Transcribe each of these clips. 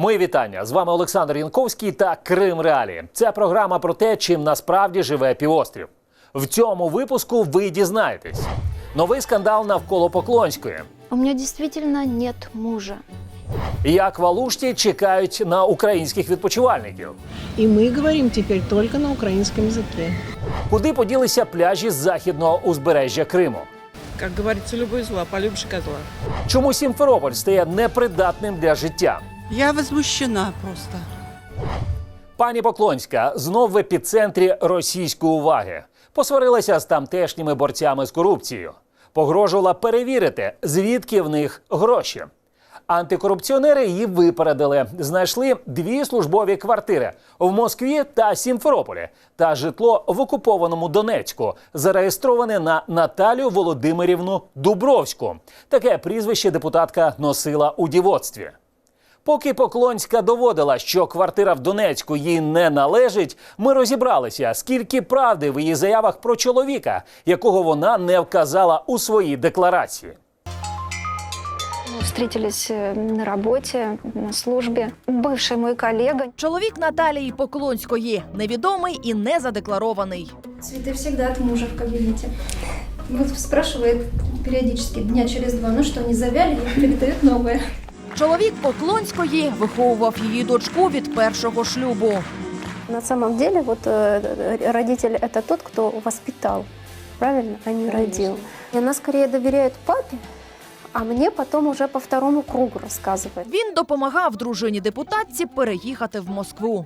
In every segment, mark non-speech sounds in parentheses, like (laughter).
Мої вітання з вами Олександр Янковський та Крим Реалії. Це програма про те, чим насправді живе півострів. В цьому випуску ви дізнаєтесь новий скандал навколо Поклонської. У меня действительно нет мужа. Як в Алушті чекають на українських відпочивальників, И мы говорим теперь только на украинском языке. куди поділися пляжі західного узбережжя Криму. Как говорится, любой зла, полюбишь козла. Чому Сімферополь стає непридатним для життя? Я возмущена просто. Пані Поклонська знов в епіцентрі російської уваги. Посварилася з тамтешніми борцями з корупцією. Погрожувала перевірити, звідки в них гроші. Антикорупціонери її випередили. Знайшли дві службові квартири в Москві та Сімферополі та житло в окупованому Донецьку, зареєстроване на Наталію Володимирівну Дубровську. Таке прізвище депутатка носила у дівоцтві. Поки Поклонська доводила, що квартира в Донецьку їй не належить, ми розібралися, скільки правди в її заявах про чоловіка, якого вона не вказала у своїй декларації. Мы встретились э, на работе, на службе. Бывший мой коллега. Чоловік Наталії Поклонської невідомий і не задекларований. Цветы всегда от мужа в кабинете. Вот спрашивает периодически, дня через два, ну что, не завяли, и передает новые. Чоловік Поклонської виховував її дочку від першого шлюбу. На самом деле, вот э, родитель это тот, кто воспитал, правильно, а не родил. И она скорее доверяет папе, а мне потом уже по второму кругу рассказывает. Він допомагав дружині депутатці переїхати в Москву.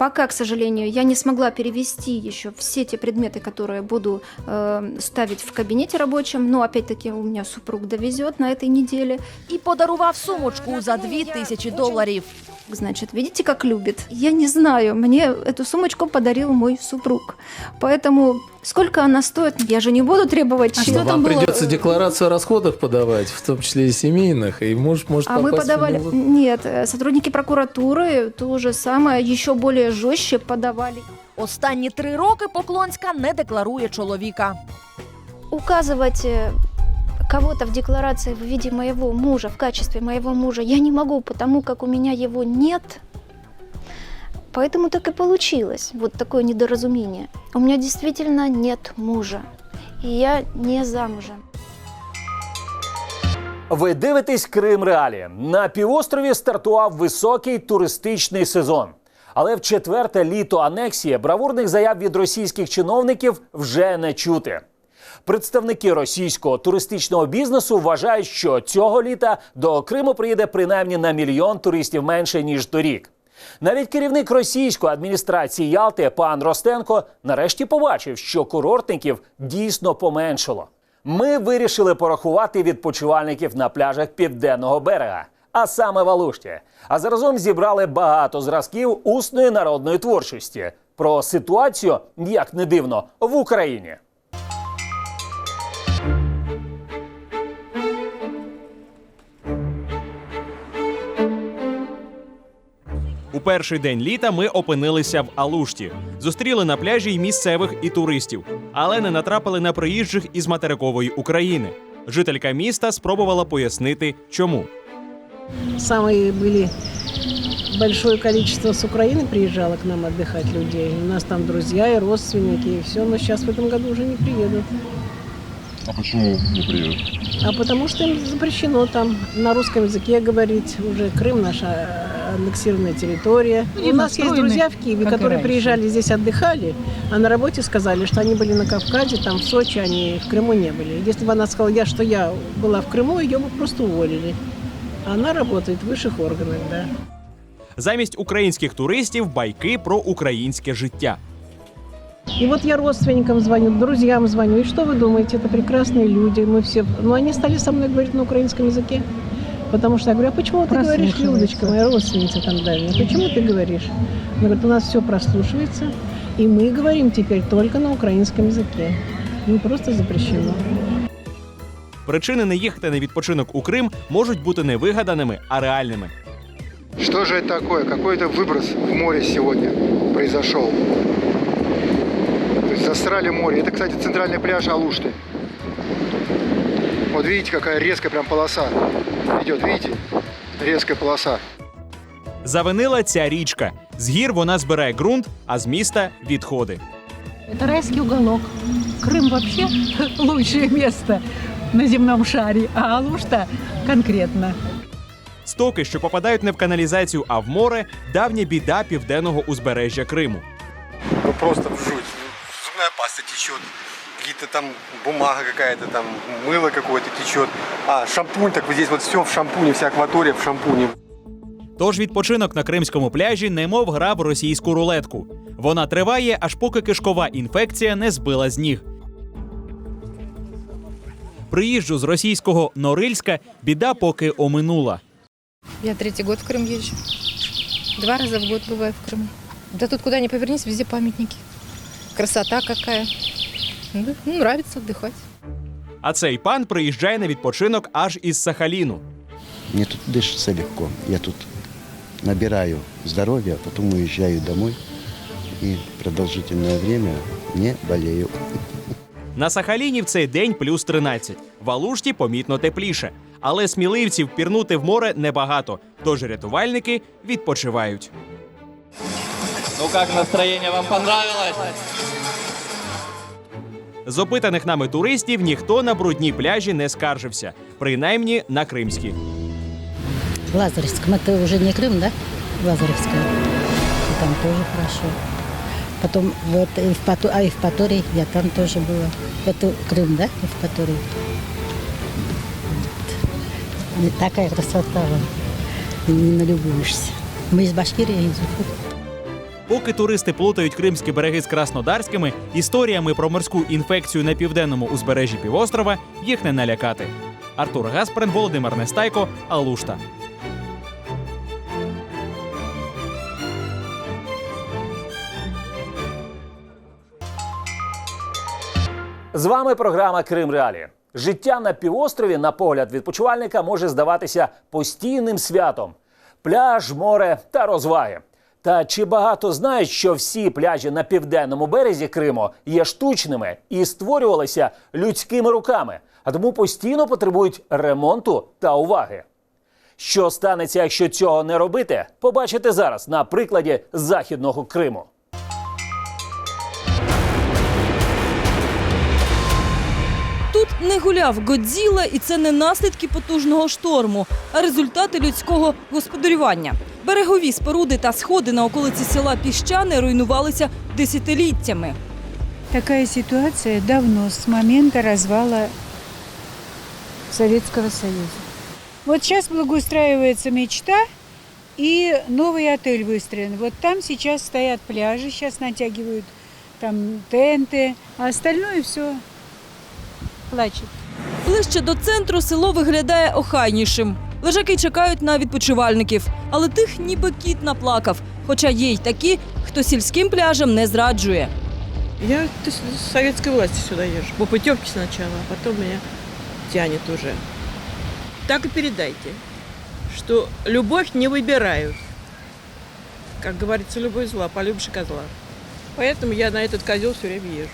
Пока, к сожалению, я не смогла перевести еще все те предметы, которые буду э, ставить в кабинете рабочем. Но опять-таки у меня супруг довезет на этой неделе. І подарував сумочку за дві тисячі доларів. Значит, видите, как любит? Я не знаю, мне эту сумочку подарил мой супруг. Поэтому сколько она стоит, я же не буду требовать А чек. что Вам придется декларацию о расходах подавать, в том числе и семейных, и муж может А мы попасть в подавали... налог. Нет, э, сотрудники прокуратуры то же самое, еще более жестче подавали. Останні три роки Поклонська не декларує чоловіка. Указывать э, кого-то в декларации в виде моего мужа, в качестве моего мужа, я не могу, потому как у меня его нет. Поэтому так и получилось, вот такое недоразумение. У меня действительно нет мужа, и я не замужем. Ви дивитесь Крим Реалі. На півострові стартував високий туристичний сезон. Але в четверте літо анексії бравурних заяв від російських чиновників вже не чути. Представники російського туристичного бізнесу вважають, що цього літа до Криму приїде принаймні на мільйон туристів менше ніж торік. Навіть керівник російської адміністрації Ялти пан Ростенко нарешті побачив, що курортників дійсно поменшало. Ми вирішили порахувати відпочивальників на пляжах південного берега, а саме в Алушті. А заразом зібрали багато зразків усної народної творчості про ситуацію, як не дивно, в Україні. У перший день літа ми опинилися в Алушті. Зустріли на пляжі й місцевих і туристів, але не натрапили на приїжджих із материкової України. Жителька міста спробувала пояснити, чому. Самые были большое количество с Украины приезжало к нам отдыхать людей. У нас там друзья и родственники, и все, но сейчас в этом году уже не приедут. А почему не приедут? А потому что им запрещено там на русском языке говорить. Уже Крым наша э, аннексированная территория. У нас есть друзья в Киеве, которые приезжали здесь отдыхали, а на работе сказали, что они были на Кавказе, там в Сочи, они в Крыму не были. Если бы она сказала, я, что я была в Крыму, ее бы просто уволили. Она работает в высших органах, да. Замість українських туристів байки про українське життя. И вот я родственникам звоню, друзьям звоню. И что вы думаете, это прекрасные люди, мы все... Но они стали со мной говорить на украинском языке. Потому что я говорю, а почему ты говоришь, Людочка, моя родственница там дальняя, почему ты говоришь? Она говорит, у нас все прослушивается, и мы говорим теперь только на украинском языке. Не просто запрещено. Причини не їхати на відпочинок у Крим можуть бути не вигаданими, а реальними. Что же это такое? Какой-то выброс в море сегодня произошел. То есть засрали море. Это, кстати, центральный пляж Алушты. Вот видите, какая резкая прям полоса идет. Видите? Резкая полоса. Завинила ця річка. З гір вона збирає ґрунт, а з міста відходи. Это райский уголок. Крым вообще (laughs) лучшее место на земном шаре, а Алушта конкретно. Стоки, що попадають не в каналізацію, а в море, давня біда південного узбережжя Криму. Ну просто в жуть. Зубная паста течет, какие-то там бумага какая-то, там мыло какое-то течет. А, шампунь, так вот здесь вот все в шампуне, вся акватория в шампуне. Тож відпочинок на кримському пляжі немов гра в російську рулетку. Вона триває, аж поки кишкова інфекція не збила з ніг. Приїжджу з російського Норильська біда поки оминула. Я третий год в Крым езжу. Два раза в год бываю в Крыму. Да тут куда ни повернись, везде памятники. Красота какая. Ну, ну, нравится отдыхать. А цей пан приїжджає на відпочинок аж із Сахаліну. Мне тут дышится легко. Я тут набираю здоровья, потом уезжаю домой и продолжительное время не болею. На Сахаліні в цей день плюс 13. В Алушті помітно тепліше. Але сміливців пірнути в море небагато, тож рятувальники відпочивають. Ну как настроение вам понравилось? З опитаних нами туристів ніхто на брудні пляжі не скаржився, принаймні на кримські. Лазаревском. Это уже не Крым, да? Лазаревская. И там тоже хорошо. Потом вот Евпату... а Евпаторий, я там тоже была. Это Крым, да? Евпаторий. Вот. Не такая красота, вон. не налюбуешься. Мы из Башкирии, из Уфы. Поки туристи плутають кримські береги з краснодарськими, історіями про морську інфекцію на південному узбережжі півострова їх не налякати. Артур Гасприн, Володимир Нестайко, Алушта. З вами програма Крим Реалі. Життя на півострові, на погляд відпочивальника, може здаватися постійним святом: пляж, море та розваги. Та чи багато знають, що всі пляжі на південному березі Криму є штучними і створювалися людськими руками, а тому постійно потребують ремонту та уваги. Що станеться, якщо цього не робити, побачите зараз на прикладі західного Криму. не гуляв Годзіла, і це не наслідки потужного шторму, а результати людського господарювання. Берегові споруди та сходи на околиці села Піщане руйнувалися десятиліттями. Такая ситуация давно, с момента развала Советского Союза. Вот сейчас благоустраивается мечта, и новый отель выстроен. Вот там сейчас стоят пляжи, сейчас натягивают там тенты, а остальное все плачет. Ближче до центру село виглядає охайнішим. Лежаки чекають на відпочивальників, але тих ніби кіт наплакав. Хоча є й такі, хто сільським пляжам не зраджує. Я то есть, с советской власти сюда езжу. По путевке сначала, а потом меня тянет уже. Так и передайте, что любовь не выбирают. Как говорится, любой зла, полюбишь и козла. Поэтому я на этот козел все время езжу.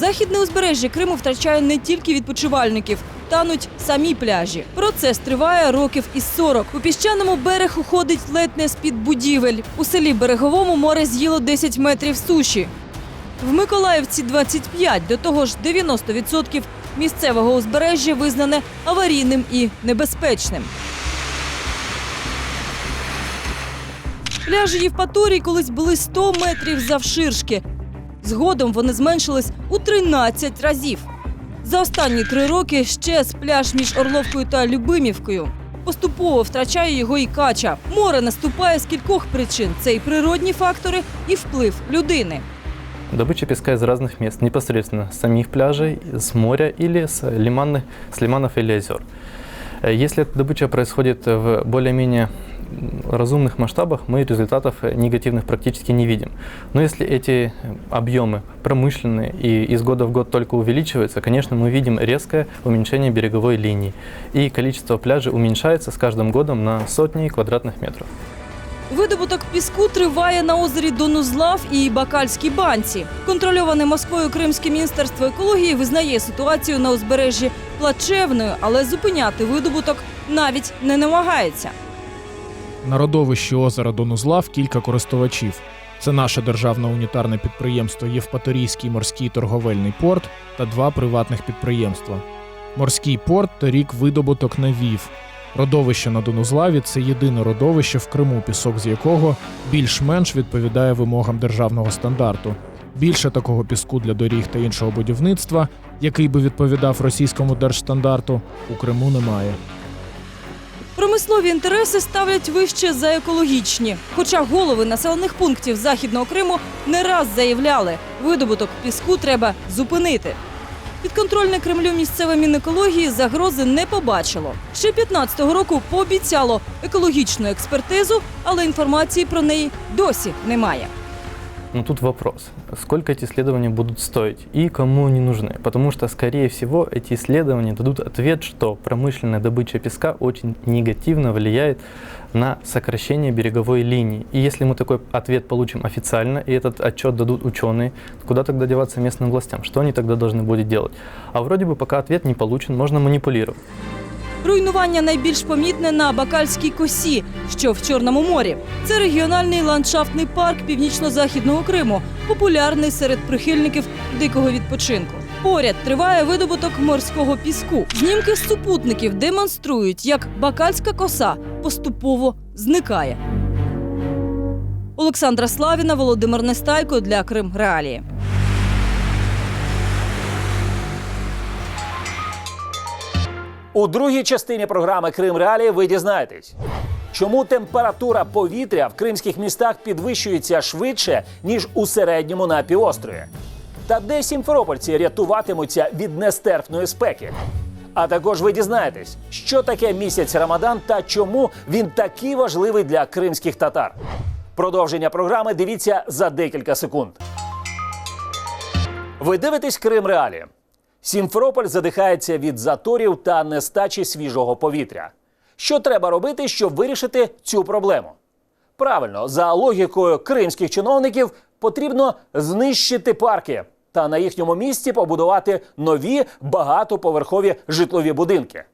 Західне узбережжя Криму втрачає не тільки відпочивальників, тануть самі пляжі. Процес триває років із 40. У піщаному берег уходить ледь не з-під будівель. У селі Береговому море з'їло 10 метрів суші. В Миколаївці 25, до того ж 90% місцевого узбережжя визнане аварійним і небезпечним. Пляжі Євпаторії колись були 100 метрів завширшки. Згодом вони зменшились у 13 разів. За останні три роки щез пляж між Орловкою та Любимівкою. Поступово втрачає його і кача. Море наступає з кількох причин: це і природні фактори, і вплив людини. Добыча песка из разных мест, непосредственно с самих пляжей, с моря или с, лиманных, с лиманов или озер. Э, Если эта добыча происходит в более-менее м, разумных масштабах, мы результатов э, негативных практически не видим. Но если эти объемы промышленные и из года в год только увеличиваются, конечно, мы видим резкое уменьшение береговой линии. И количество пляжей уменьшается с каждым годом на сотни квадратных метров. Видобуток піску триває на озері Донузлав і Бакальській банці. Контрольоване Москвою Кримське міністерство екології визнає ситуацію на узбережжі плачевною, але зупиняти видобуток навіть не намагається. На родовищі озера Донузлав кілька користувачів. Це наше державне унітарне підприємство Євпаторійський морський торговельний порт та два приватних підприємства. Морський порт торік видобуток навів. Родовище на Донузлаві це єдине родовище в Криму, пісок з якого більш-менш відповідає вимогам державного стандарту. Більше такого піску для доріг та іншого будівництва, який би відповідав російському держстандарту, у Криму немає. Промислові інтереси ставлять вище за екологічні. Хоча голови населених пунктів Західного Криму не раз заявляли, видобуток піску треба зупинити. Підконтрольне Кремлю місцеве мінекології загрози не побачило. Ще 15-го року пообіцяло екологічну експертизу, але інформації про неї досі немає. Но тут вопрос, сколько эти исследования будут стоить и кому они нужны? Потому что, скорее всего, эти исследования дадут ответ, что промышленная добыча песка очень негативно влияет на сокращение береговой линии. И если мы такой ответ получим официально, и этот отчет дадут ученые, куда тогда деваться местным властям? Что они тогда должны будут делать? А вроде бы пока ответ не получен, можно манипулировать. Руйнування найбільш помітне на Бакальській косі, що в Чорному морі. Це регіональний ландшафтний парк північно-західного Криму, популярний серед прихильників дикого відпочинку. Поряд триває видобуток морського піску. Знімки з супутників демонструють, як Бакальська коса поступово зникає. Олександра Славіна, Володимир Нестайко для Крим Реалії. У другій частині програми Крим Реалії ви дізнаєтесь, чому температура повітря в кримських містах підвищується швидше, ніж у середньому на півострові. Та де сімферопольці рятуватимуться від нестерпної спеки. А також ви дізнаєтесь, що таке місяць Рамадан та чому він такий важливий для кримських татар. Продовження програми дивіться за декілька секунд. Ви дивитесь Крим Реалі. Сімферополь задихається від заторів та нестачі свіжого повітря. Що треба робити, щоб вирішити цю проблему? Правильно, за логікою кримських чиновників, потрібно знищити парки та на їхньому місці побудувати нові багатоповерхові житлові будинки.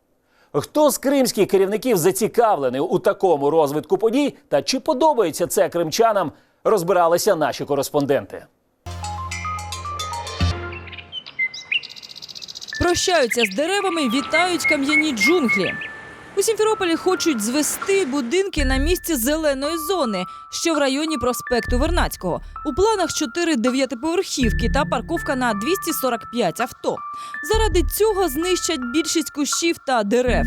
Хто з кримських керівників зацікавлений у такому розвитку подій та чи подобається це кримчанам, розбиралися наші кореспонденти. Прощаються з деревами, вітають кам'яні джунглі. У Сімферополі хочуть звести будинки на місці зеленої зони, що в районі проспекту Вернацького. У планах чотири дев'ятиповерхівки та парковка на 245 авто. Заради цього знищать більшість кущів та дерев.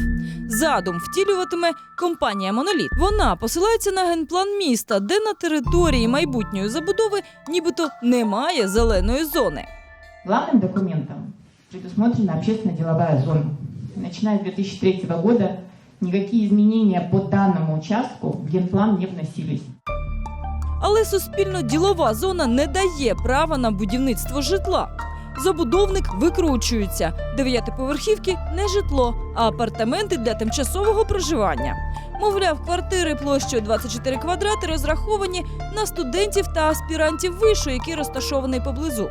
Задум втілюватиме компанія Моноліт. Вона посилається на генплан міста, де на території майбутньої забудови нібито немає зеленої зони. Главным документом предусмотрена общественно-деловая зона. Начиная с 2003 года никакие изменения по данному участку в генплан не вносились. Але суспільно-ділова зона не дає права на будівництво житла. Забудовник викручується. Дев'ятиповерхівки не житло, а апартаменти для тимчасового проживання. Мовляв, квартири площею 24 квадрати розраховані на студентів та аспірантів вишу, які розташовані поблизу.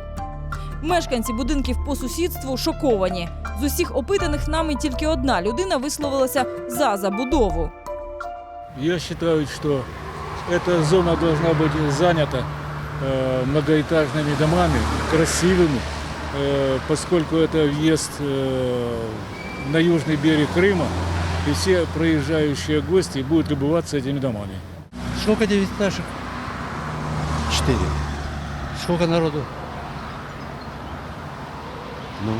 Мешканці будинків по сусідству шоковані. З усіх опитаних нами тільки одна людина висловилася за забудову. Я считаю, что эта зона должна быть занята э, многоэтажными домами, красивыми, э, поскольку это въезд э, на южный берег Крыма, и все проезжающие гости будут любоваться этими домами. Сколько девятиэтажек? Четыре. Сколько народу? Ну,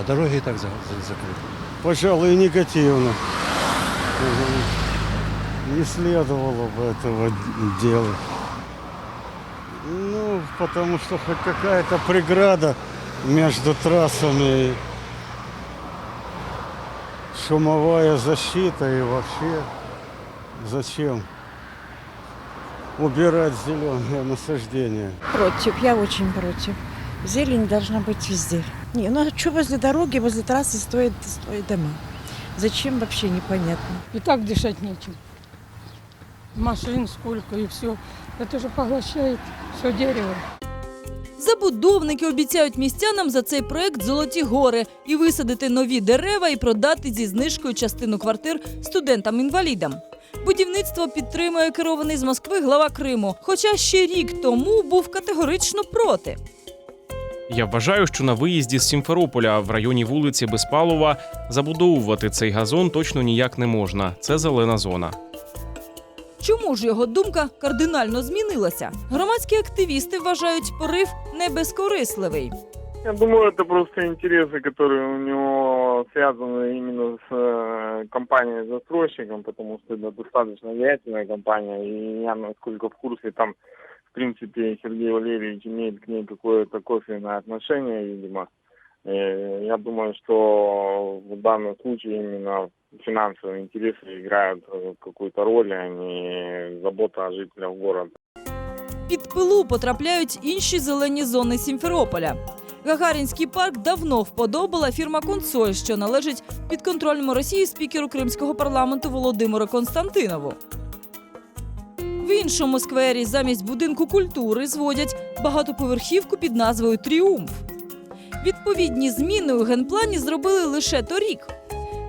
А дороги и так за- за- закрыты. Пожалуй, негативно. Мгм. Не следовало бы этого делать. Ну, потому что хоть какая-то преграда между трассами, шумовая защита и вообще зачем убирать зеленые насаждения? Против, я очень против. Зелень должна быть везде. Не, ну а что возле дороги, возле трассы стоят, стоят дома? Зачем вообще непонятно. И так дышать нечем. Машин сколько и все. Это же поглощает все дерево. Забудовники обіцяють містянам за цей проект золоті гори і висадити нові дерева і продати зі знижкою частину квартир студентам-інвалідам. Будівництво підтримує керований з Москви глава Криму, хоча ще рік тому був категорично проти. Я вважаю, що на виїзді з Сімферополя в районі вулиці Безпалова забудовувати цей газон точно ніяк не можна. Це зелена зона. Чому ж його думка кардинально змінилася? Громадські активісти вважають порив не безкорисливий. Я думаю, это просто интересы, которые у него связаны именно с э, компанией-застройщиком, потому что это достаточно влиятельная компания, и я, насколько в курсе, там, в принципе, Сергей Валерьевич имеет к ней какое-то косвенное отношение, видимо. Э, Я думаю, что в данном случае именно финансовые интересы играют э, какую-то роль, а не забота о жителях города. Під пилу потрапляють інші зелені зони Сімферополя. Гагарінський парк давно вподобала фірма Консоль, що належить підконтрольному Росії спікеру кримського парламенту Володимиру Константинову. В іншому сквері замість будинку культури зводять багатоповерхівку під назвою Тріумф. Відповідні зміни у генплані зробили лише торік.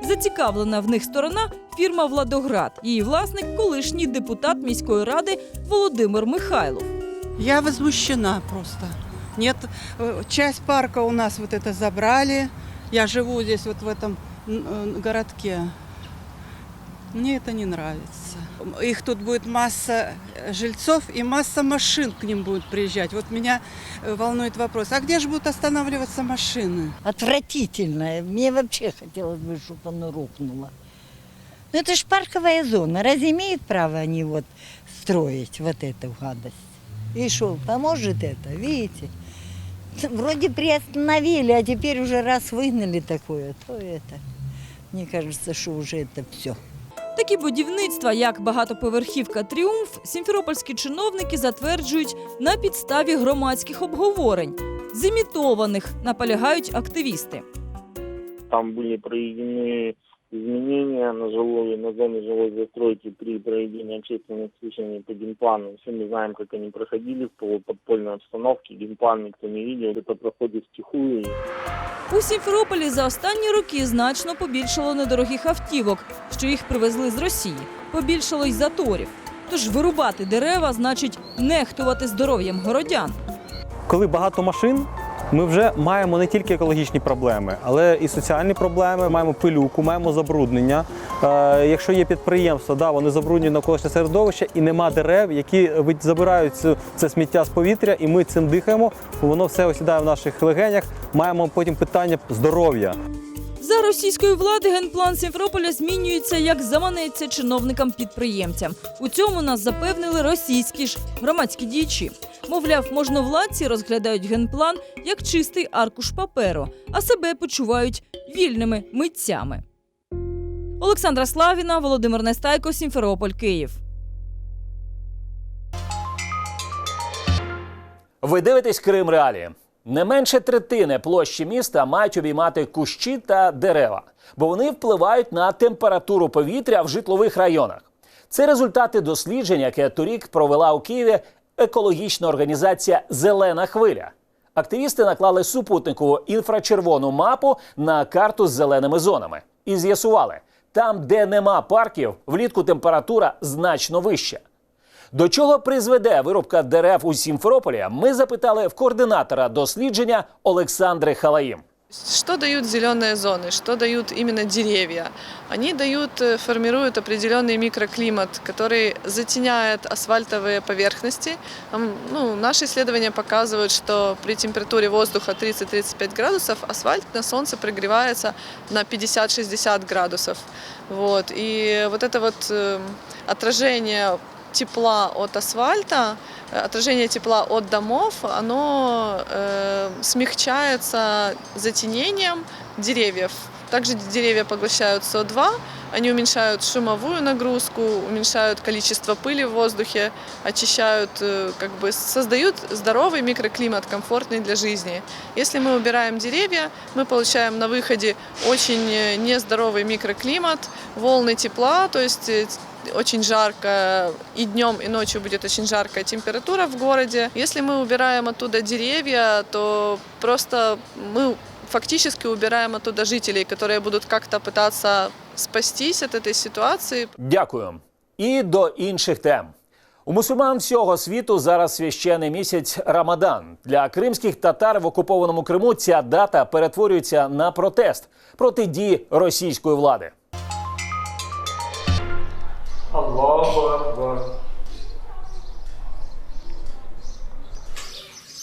Зацікавлена в них сторона фірма Владоград. Її власник колишній депутат міської ради Володимир Михайлов. Я возмущена просто. Нет, э, часть парка у нас вот это забрали. Я живу здесь вот в этом м, э, городке. Мне это не нравится. Их тут будет масса э, жильцов и масса машин к ним будет приезжать. Вот меня э, волнует вопрос, а где же будут останавливаться машины? Отвратительное. Мне вообще хотелось бы, чтобы оно рухнуло. Ну это ж парковая зона. Разве имеют право они вот строить вот эту гадость? И что, поможет это, видите? (laughs) Вроде приостановили, а теперь уже раз выгнали такое, то это. Мне кажется, что уже это все. Такі будівництва, як багатоповерхівка Тріумф, сімферопольські чиновники затверджують на підставі громадських обговорень, зімітованих, наполягають активісти. Там були проведены изменения на жилой, на зоне жилой застройки при проведении общественных слушаний по генплану. Все мы знаем, как они проходили в полуподпольной обстановке. Генплан никто не видел. Это проходит втихую. У Сімферополі за останні роки значно побільшало недорогих автівок, що їх привезли з Росії. Побільшало й заторів. Тож вирубати дерева значить нехтувати здоров'ям городян. Коли багато машин, ми вже маємо не тільки екологічні проблеми, але і соціальні проблеми. Маємо пилюку, маємо забруднення. Е, якщо є підприємства, да, вони забруднюють навколишнє середовище і нема дерев, які забирають це сміття з повітря, і ми цим дихаємо. Воно все осідає в наших легенях. Маємо потім питання здоров'я. За російської влади генплан Сімферополя змінюється як заманеться чиновникам-підприємцям. У цьому нас запевнили російські ж громадські діячі. Мовляв, можновладці розглядають генплан як чистий аркуш паперу, а себе почувають вільними митцями. Олександра Славіна, Володимир Нестайко, Сімферополь, Київ. Ви дивитесь Крим Реалії. Не менше третини площі міста мають обіймати кущі та дерева, бо вони впливають на температуру повітря в житлових районах. Це результати дослідження, яке торік провела у Києві екологічна організація Зелена хвиля. Активісти наклали супутникову інфрачервону мапу на карту з зеленими зонами і з'ясували, там, де нема парків, влітку температура значно вища. До чого призведе вирубка дерев у Сімферополі? Ми запитали в координатора дослідження Олександри Халаїм. Что дают зеленые зоны, что дают именно деревья? Они дают, э, формируют определенный микроклимат, который затеняет асфальтовые поверхности. Ам, Ну, наши исследования показывают, что при температуре воздуха 30-35 градусов асфальт на солнце прогревается на 50-60 градусов. Вот. И вот это вот э, отражение тепла от асфальта, э, отражение тепла от домов, оно э, смягчается затенением деревьев. Также деревья поглощают СО2, они уменьшают шумовую нагрузку, уменьшают количество пыли в воздухе, очищают, э, как бы создают здоровый микроклимат, комфортный для жизни. Если мы убираем деревья, мы получаем на выходе очень э, нездоровый микроклимат, волны тепла, то есть очень жарко, и днем, и ночью будет очень жаркая температура в городе. Если мы убираем оттуда деревья, то просто мы фактически убираем оттуда жителей, которые будут как-то пытаться спастись от этой ситуации. Дякую. І до інших тем. У мусульман всього світу зараз священий місяць Рамадан. Для кримських татар в окупованому Криму ця дата перетворюється на протест проти дії російської влади.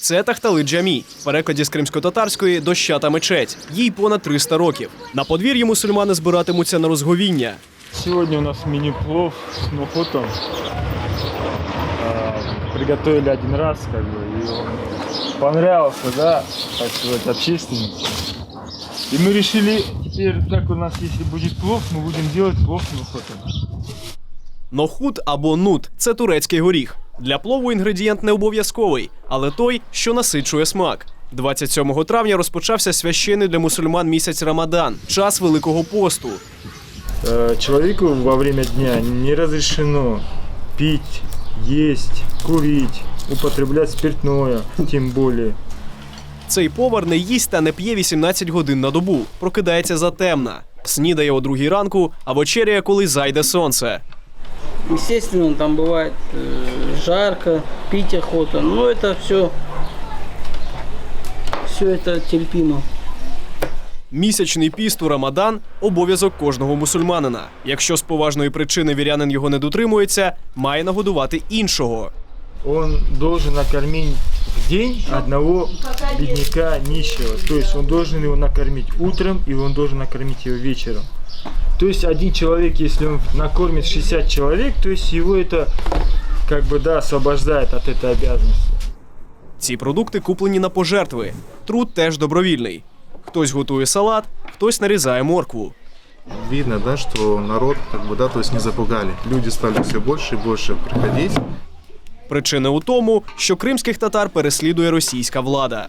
Це Тахтали Джамі, в перекладі з кримсько-татарської дощата мечеть. Їй понад 300 років. На подвір'ї мусульмани збиратимуться на розговіння. Сегодня у нас мини-плов с нухотом. А, Приготовили один раз, как бы, и он понравился, да, так сказать, общественникам. И мы решили, теперь, как у нас, если будет плов, мы будем делать плов с нухотом. Нохут або нут це турецький горіх. Для плову інгредієнт не обов'язковий, але той, що насичує смак. 27 травня розпочався священний для мусульман місяць Рамадан, час Великого посту. Э, Человеку во время дня не разрешено пить, есть, курить, употреблять спиртное, тем более. Цей повар не їсть та не п'є 18 годин на добу, прокидається затемна, снідає о другій ранку, а вечеряє, коли зайде сонце. Естественно, там бывает э, жарко, пить охота, но это все, все это терпимо. Місячний піст у Рамадан обов'язок кожного мусульманина. Якщо з поважної причини вірянин його не дотримується, має нагодувати іншого. Он должен накормить в день одного бедняка нищего. То есть он должен его накормить утром, и он должен накормить его вечером. То есть один человек, если он накормит 60 человек, то есть его это как бы да, освобождает от этой обязанности. Ці продукти куплені на пожертви. Труд теж добровільний. Хтось готує салат, хтось нарізає моркву. Видно, да, что народ, как бы, да, то есть не запугали. Люди стали все больше и больше приходить. Причина у тому, що кримських татар переслідує російська влада.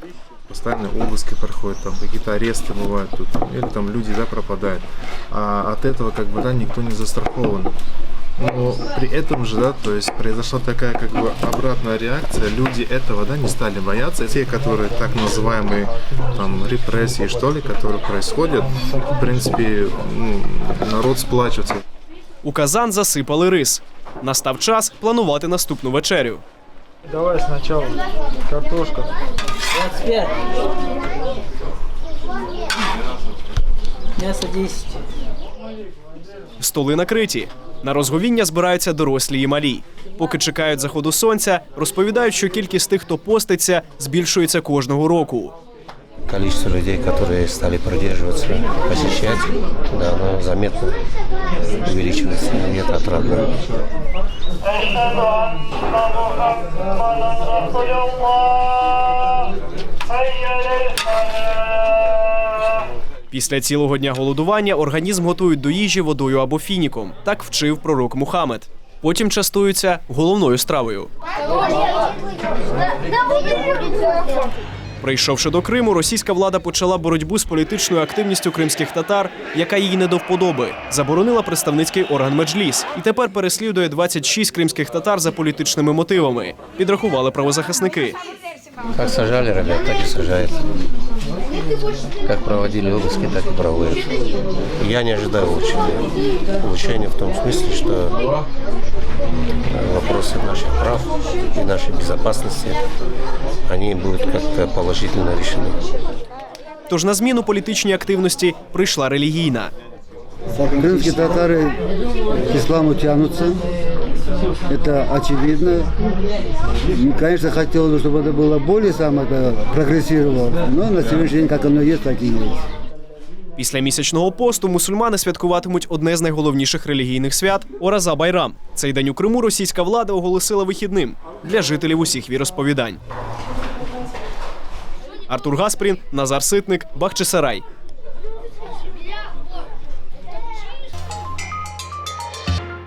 Постоянно обыски проходят, там какие-то аресты бывают тут, или там люди, да, пропадают. А от этого, как бы, да, никто не застрахован. Но при этом же, да, то есть произошла такая, как бы, обратная реакция. Люди этого, да, не стали бояться. Те, которые так называемые, там, репрессии, что ли, которые происходят, в принципе, ну, народ сплачивается. У казан засипали рис. Настав час планувати наступну вечерю. Давай сначала картошка. 25. Мясо 10. Столи накриті. На розговіння збираються дорослі і малі. Поки чекають заходу сонця, розповідають, що кількість тих, хто поститься, збільшується кожного року. Количество людей, которые стали продерживаться, посещать, да, оно заметно увеличивается. И это отрадно. Після цілого дня голодування організм готують до їжі водою або фініком. Так вчив пророк Мухаммед. Потім частуються головною стравою. Прийшовши до Криму, російська влада почала боротьбу з політичною активністю кримських татар, яка їй не до вподоби. Заборонила представницький орган Меджліс і тепер переслідує 26 кримських татар за політичними мотивами. Підрахували правозахисники. Как сажали ребят, так и сажают. Как проводили обыски, так и проводят. Я не ожидаю улучшения. Улучшения в том смысле, что э, вопросы наших прав и нашей безопасности, они будут как-то положительно решены. Тож на зміну політичній активності прийшла релігійна. Крымские татары к исламу тянутся. Это очевидно. И, Конечно, хотелось бы, чтобы это было более самое это, прогрессировало, но на сегодняшний день, как оно есть, так и есть. Після місячного посту мусульмани святкуватимуть одне з найголовніших релігійних свят Ораза Байрам. Цей день у Криму російська влада оголосила вихідним для жителів усіх віросповідань. Артур Гаспрін, Назар Ситник, Бахчисарай.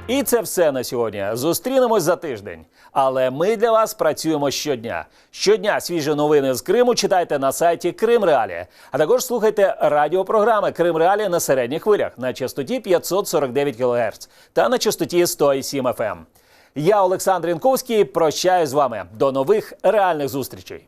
І це все на сьогодні. Зустрінемось за тиждень. Але ми для вас працюємо щодня. Щодня свіжі новини з Криму читайте на сайті Крим Реалі. А також слухайте радіопрограми Крим Реалі на середніх хвилях на частоті 549 кГц та на частоті 107 FM. Я Олександр Інковський. Прощаюсь з вами. До нових реальних зустрічей.